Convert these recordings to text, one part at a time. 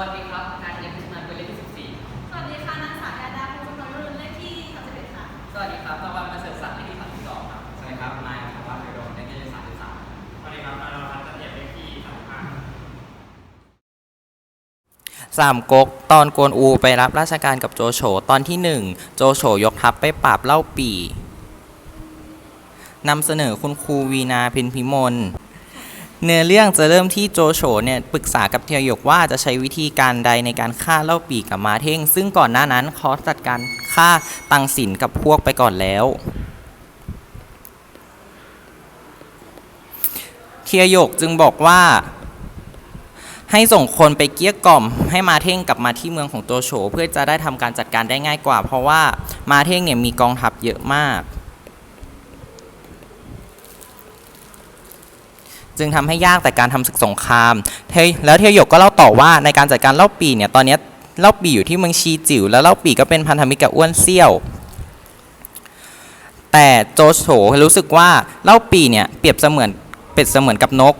วัสดีครับนายเอ็มพิชมาเป็นเลขที่สิบสี่สวัสดีค่ะนางสายแอดาภูมินนรุ่นเลขที่สามสิบเอ็ดค่ะสวัสดีครับตะวันมาเสริฐศักดิ์เลขที่สองครับ สวัสดีครับ นายธวัชเดชดลเลขที่ามสวัสดีครับนายรัตน์จันเอียบเลขที่ 35สามก๊กตอนกวนอูไปรับราชการกับโจโฉตอนที่ 1 โจโฉยกทัพไปปราบเล่าปี่นำเสนอคุณครูวีนาพินพิมล เนื้อเรื่องจะเริ่มที่โจโฉเนี่ยปรึกษากับเทียหยกว่าจะใช้วิธีการใดในการฆ่าเล่าปีกับมาเท่ง ซึ่งก่อนหน้านั้นเขาจัดการฆ่าตังสินกับพวกไปก่อนแล้วเทียหยกจึงบอกว่า ให้ส่งคนไปเกลี้ยกล่อม ให้มาเท่งกลับมาที่เมืองของโจโฉเพื่อจะได้ทำการจัดการได้ง่ายกว่า เพราะว่ามาเท่งเนี่ยมีกองทัพเยอะมาก จึงทำให้ยากแต่การทำศึกสงครามเทแล้วเทียหยกก็เล่าต่อว่าในการจัดการเล่าปีเนี่ยตอนนี้เล่าปีอยู่ที่เมืองชีจิ๋วแล้วเล่าปีก็เป็นพันธมิตรกับอ้วนเซี่ยว แต่โจโฉรู้สึกว่าเล่าปีเนี่ยเปรียบเสมือนเป็ดเสมือนกับนก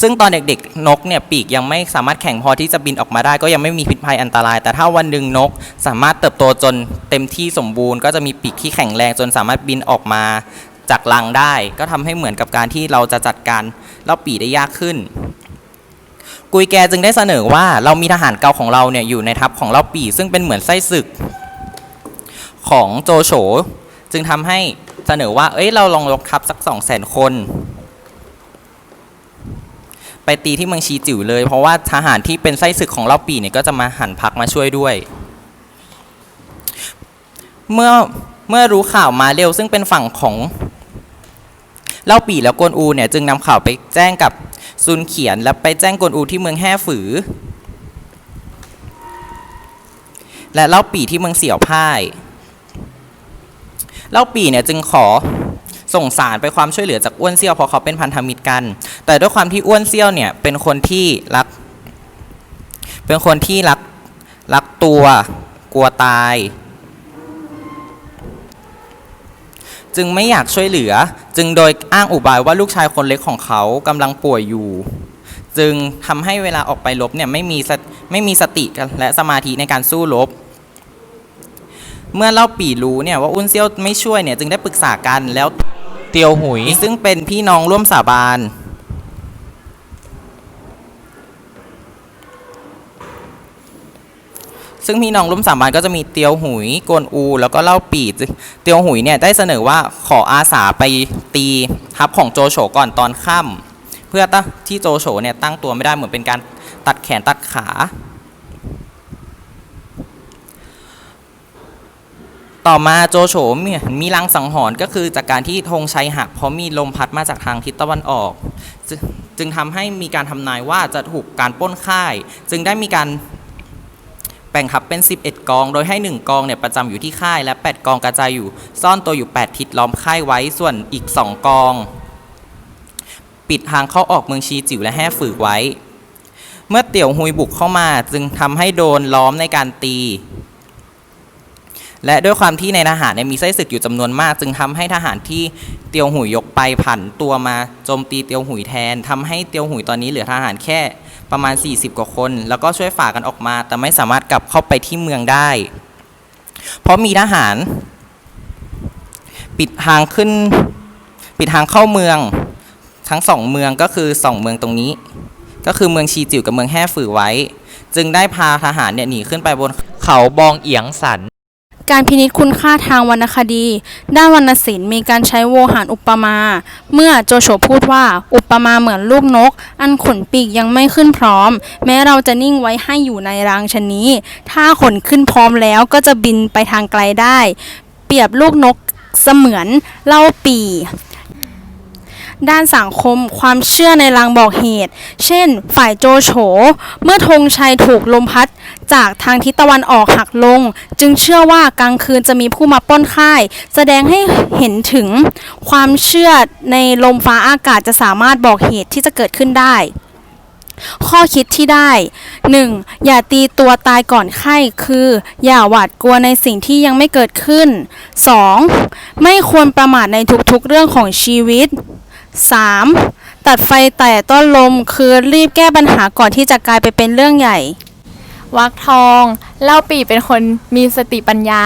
ซึ่งตอนเด็กๆนกเนี่ยปีกยังไม่สามารถแข็งพอที่จะบินออกมาได้ ก็ยังไม่มีพิษภัยอันตราย แต่ถ้าวันหนึ่งนก สามารถเติบโตจนเต็มที่สมบูรณ์ ก็จะมีปีกที่แข็งแรงจนสามารถบินออกมา จากรังได้ ก็ทำให้เหมือนกับการที่เราจะจัดการเล่าปีได้ยากขึ้น กุยแกจึงได้เสนอว่าเรามีทหารเก่าของเราเนี่ยอยู่ในทัพของเล่าปีซึ่งเป็นเหมือนไส้ศึกของโจโฉจึงทำให้เสนอว่า เอ้ย เราลองยกทัพสักสองแสนคน ไปตีที่เมืองชีจิ๋วเลย เพราะว่าทหารที่เป็นไส้ศึกของเล่าปีเนี่ยก็จะมาหันพักมาช่วยด้วย เมื่อเมื่อรู้ข่าวมาเร็วซึ่งเป็นฝั่งของ เล่าปีแล้วกวนอูเนี่ยจึงนำข่าวไปแจ้งกับซุนเขียนและไปแจ้งกวนอูที่เมืองแห่ฝือ และเล่าปีที่เมืองเสี่ยวพ่าย เล่าปีเนี่ยจึงขอส่งสารไปความช่วยเหลือจากอ้วนเซี่ยวเพราะเขาเป็นพันธมิตรกัน แต่ด้วยความที่อ้วนเซี่ยวเนี่ยเป็นคนที่รัก เป็นคนที่รักรักตัวกลัวตาย จึงไม่อยากช่วยเหลือ จึงโดยอ้างอุบายว่าลูกชายคนเล็กของเขากำลังป่วยอยู่ จึงทำให้เวลาออกไปรบเนี่ยไม่มีสติไม่มีสติกันและสมาธิในการสู้รบเมื่อเล่าปีรู้เนี่ยว่าอุ้นเซี่ยวไม่ช่วยเนี่ยจึงได้ปรึกษากันแล้วเตียวหุยซึ่งเป็นพี่น้องร่วมสาบาน ซึ่งพี่น้องร่วมสาบานก็จะมีเตียวหุยกวนอู แล้วก็เล่าปีจึงเตียวหุยเนี่ยได้เสนอว่าขออาสาไปตีทัพของโจโฉก่อนตอนค่ำเพื่อตั้งที่โจโฉเนี่ยตั้งตัวไม่ได้เหมือนเป็นการตัดแขนตัดขา ต่อมาโจโฉมีมีลังสังหรณ์ก็คือจากการที่ธงชัยหักเพราะมีลมพัดมาจากทางทิศตะวันออก จึงจึงทำให้มีการทำนายว่าจะถูกการป้นค่าย จึงได้มีการ แบ่งทัพเป็น 11 กอง โดยให้ 1 กองเนี่ยประจำอยู่ที่ค่าย และ 8 กองกระจายอยู่ ซ่อนตัวอยู่ 8 ทิศล้อมค่ายไว้ ส่วนอีก 2 กอง ปิดทางเข้าออกเมืองชีจิ๋วและแห่ฝือไว้ เมื่อเตี่ยวหุยบุกเข้ามาจึงทำให้โดนล้อมในการตี และด้วยความที่ในทหารเนี่ยมีไส้ศึกอยู่จำนวนมาก จึงทำให้ทหารที่เตียวหุยยกไปผันตัวมาโจมตีเตียวหุยแทนทำให้เตียวหุยตอนนี้เหลือทหารแค่ ประมาณ 40 กว่าคน แล้วก็ช่วยฝ่ากันออกมา แต่ไม่สามารถกลับเข้าไปที่เมืองได้ เพราะมีทหาร ปิดทางขึ้น ปิดทางเข้าเมืองทั้งสองเมืองก็คือสองเมืองตรงนี้ ก็คือเมืองชีจิ๋วกับเมืองแห่ฝือไว้ จึงได้พาทหารเนี่ยหนีขึ้นไปบนเขาบองเอียงสัน การพินิจคุณค่าทางวรรณคดี ด้านวรรณศิลป์มีการใช้โวหารอุปมา เมื่อโจโฉพูดว่าอุปมาเหมือนลูกนก อันขนปีกยังไม่ขึ้นพร้อม แม้เราจะนิ่งไว้ให้อยู่ในรางชนนี้ ถ้าขนขึ้นพร้อมแล้วก็จะบินไปทางไกลได้ เปรียบลูกนกเสมือนเล่าปีด้านสังคมความเชื่อในลางบอกเหตุ เช่น ฝ่ายโจโฉ เมื่อธงชัยถูกลมพัด จากทางทิศตะวันออกหักลง จึงเชื่อว่ากลางคืนจะมีผู้มาป้นค่าย แสดงให้เห็นถึงความเชื่อในลมฟ้าอากาศจะสามารถบอกเหตุที่จะเกิดขึ้นได้ ข้อคิดที่ได้ 1. อย่าตีตัวตายก่อนไข้คือ อย่าหวาดกลัวในสิ่งที่ยังไม่เกิดขึ้น 2. ไม่ควรประมาทในทุกๆเรื่องของชีวิต 3. ตัดไฟแต่ต้นลมคือรีบแก้ปัญหาก่อนที่จะกลายไปเป็นเรื่องใหญ่ วักทอง เล่าปีเป็นคนมีสติปัญญา